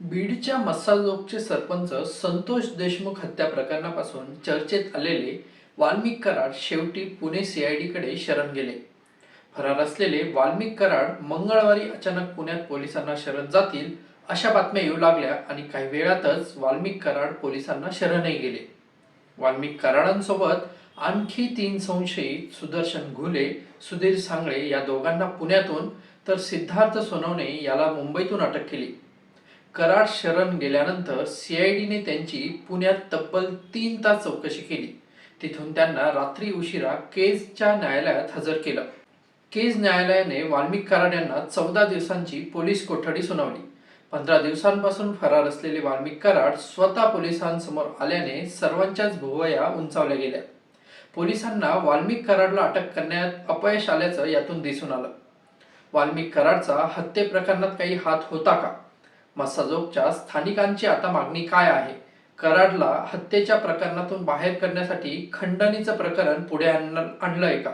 बीडच्या मस्साजोगचे सरपंच संतोष देशमुख हत्या प्रकरणापासून चर्चेत आलेले वाल्मिक कराड शेवटी पुणे सीआयडीकडे शरण गेले. फरार असलेले वाल्मिक कराड मंगळवारी अचानक पुण्यात पोलिसांना शरण जातील अशा बातम्या येऊ लागल्या आणि काही वेळातच वाल्मिक कराड पोलिसांना शरणही गेले. वाल्मिक कराडांसोबत आणखी तीन संशयित सुदर्शन घुले सुधीर सांगळे या दोघांना पुण्यातून तर सिद्धार्थ सोनवणे याला मुंबईतून अटक केली. कराड शरण गेल्यानंतर सीआयडीने त्यांची पुण्यात तब्बल तीन तास चौकशी केली. तिथून त्यांना रात्री उशिरा केजच्या न्यायालयात हजर केलं. केज न्यायालयाने वाल्मिक कराड यांना चौदा दिवसांची पोलीस कोठडी सुनावली. पंधरा दिवसांपासून फरार असलेले वाल्मिक कराड स्वतः पोलिसांसमोर आल्याने सर्वांच्याच भुवया उंचावल्या गेल्या. पोलिसांना वाल्मिक कराडला अटक करण्यात अपयश आल्याचं यातून दिसून आलं. वाल्मिक कराडचा हत्ये प्रकरणात काही हात होता का? मस्साजोगच्या स्थानिकांची आता मागणी काय आहे? कराडला हत्येच्या प्रकरणातून बाहेर करण्यासाठी खंडणीचं प्रकरण पुढे आणलं आणलंय का?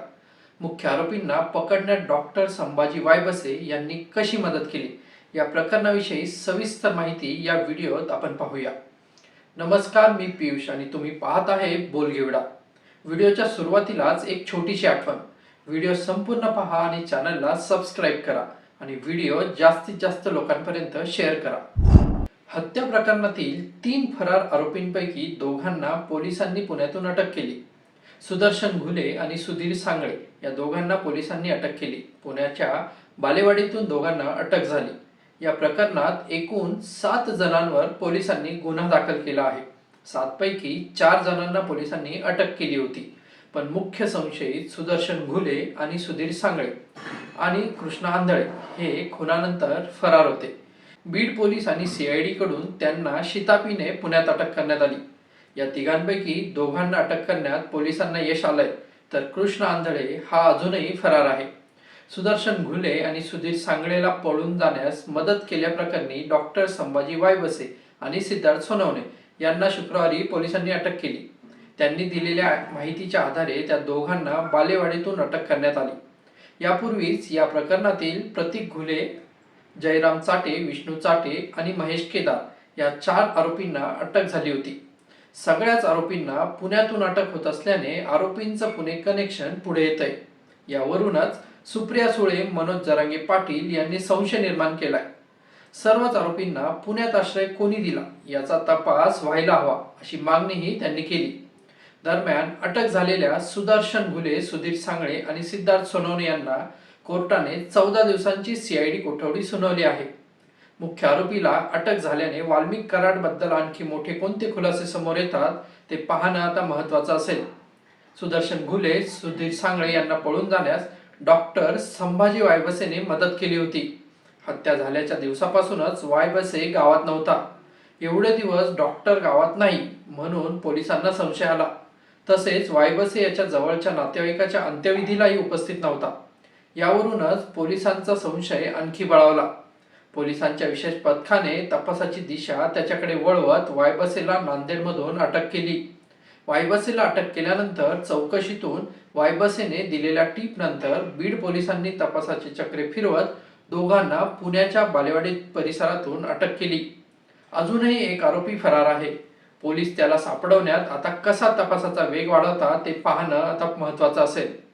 मुख्य आरोपींना पकडण्यात डॉक्टर संभाजी वायबसे यांनी कशी मदत केली? या प्रकरणाविषयी सविस्तर माहिती या व्हिडिओत आपण पाहूया. नमस्कार मी पियुष आणि तुम्ही पाहत आहे बोलगेवडा. व्हिडिओच्या सुरुवातीलाच एक छोटीशी आठवण. व्हिडिओ संपूर्ण पहा आणि चॅनलला सबस्क्राईब करा. आणि व्हिडिओ जास्तीत जास्त लोकांपर्यंत शेअर करा. हत्या प्रकरणातील तीन फरार आरोपींपैकी दोघांना पोलिसांनी पुण्यातून अटक केली. सुदर्शन घुले आणि सुधीर सांगळे या दोघांना पोलिसांनी अटक केली. पुण्याच्या बालेवाडीतून दोघांना अटक झाली. या प्रकरणात एकूण सात जणांवर पोलिसांनी गुन्हा दाखल केला आहे. सातपैकी चार जणांना पोलिसांनी अटक केली होती. पण मुख्य संशयित सुदर्शन घुले आणि सुधीर सांगळे आणि कृष्णा आंधळे हे खुनानंतर फरार होते. बीड पोलीस आणि सीआयडी कडून त्यांना शितापीने पुण्यात अटक करण्यात आली. या तिघांपैकी दोघांना अटक करण्यात पोलिसांना यश आलंय तर कृष्ण आंधळे हा अजूनही फरार आहे. सुदर्शन घुले आणि सुधीर सांगळेला पळून जाण्यास मदत केल्याप्रकरणी डॉक्टर संभाजी वायबसे आणि सिद्धार्थ सोनवणे यांना शुक्रवारी पोलिसांनी अटक केली. त्यांनी दिलेल्या माहितीच्या आधारे त्या दोघांना बालेवाडीतून अटक करण्यात आली. यापूर्वीच या प्रकरणातील प्रतीक घुले जयराम चाटे विष्णू चाटे आणि महेश केदार या चार आरोपींना अटक झाली होती. सगळ्याच आरोपींना पुण्यातून अटक होत असल्याने आरोपींचं पुणे कनेक्शन पुढे येत आहे यावरूनच सुप्रिया सुळे मनोज जरांगे पाटील यांनी संशय निर्माण केलाय. सर्वच आरोपींना पुण्यात आश्रय कोणी दिला याचा तपास व्हायला हवा अशी मागणीही त्यांनी केली. दरम्यान अटक झालेल्या सुदर्शन घुले सुधीर सांगळे आणि सिद्धार्थ सोनवणे यांना कोर्टाने चौदा दिवसांची सीआयडी कोठवडी सुनावली आहे. मुख्य आरोपीला अटक झाल्याने वाल्मिक कराडबद्दल आणखी मोठे कोणते खुलासे समोर येतात ते पाहणं आता महत्वाचं असेल. सुदर्शन घुले सुधीर सांगळे यांना पळून जाण्यास डॉक्टर संभाजी वायबसेने मदत केली होती. हत्या झाल्याच्या दिवसापासूनच वायबसे गावात नव्हता. एवढे दिवस डॉक्टर गावात नाही म्हणून पोलिसांना संशय आला. तसेच वायबसे याच्या जवळच्या नातेवाईकाच्या अंत्यविधीलाही उपस्थित नव्हता. यावरूनच पोलिसांचा संशय आणखी बळावला. पोलिसांच्या विशेष पथकाने तपासाची दिशा त्याच्याकडे वळवत वायबसेला नांदेडमधून अटक केली. वायबसेला अटक केल्यानंतर चौकशीतून वायबसेने दिलेल्या टीप नंतर बीड पोलिसांनी तपासाचे चक्रे फिरवत दोघांना पुण्याच्या बालेवाडी परिसरातून अटक केली. अजूनही एक आरोपी फरार आहे. पोलीस त्याला सापडवण्यात आता कसा तपासाचा वेग वाढवता ते पाहणं आता महत्वाचं असेल.